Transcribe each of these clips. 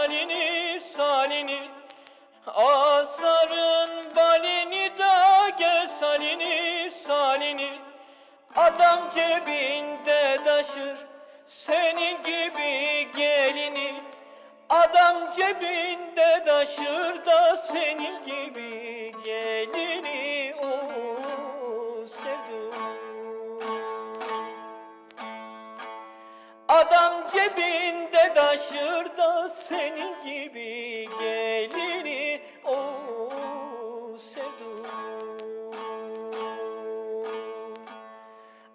salini salini. Asarın balini da gel salini salini. Adam cebinde taşır senin gibi gelini. Adam cebinde taşır da senin gibi gelini cebinde taşır da senin gibi gelini o sevdum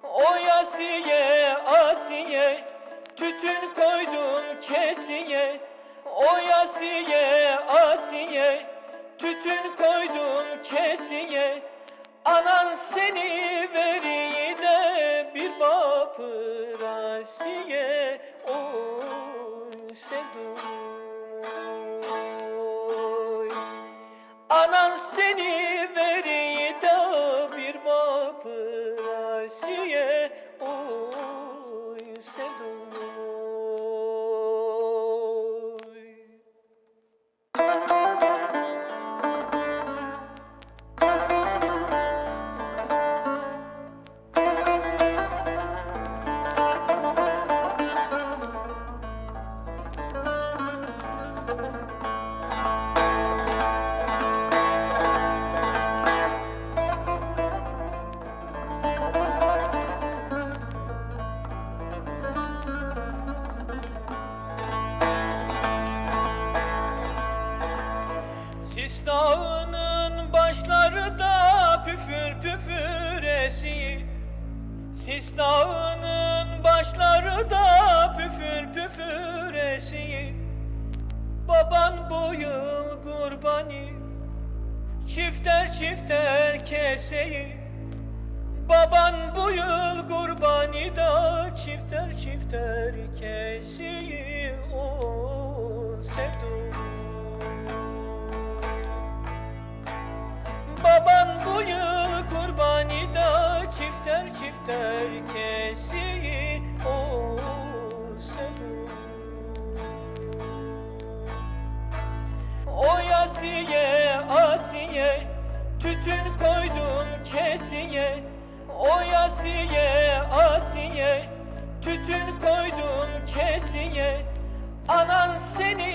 O yasiye asiye tütün koydum kesiye. O yasiye asiye tütün koydum kesiye. Anan seni veriyi de bir bapır asiye püfür püfür esiyor Sis dağının başları da püfür püfür esiyor Baban bu yıl kurbani Çifter çifter keseyi. Baban bu yıl kurbani da çifter çifter keseyi. O sevdum O yasiye asiye tütün koydum kesiye O yasiye asiye tütün koydum kesiye Anan seni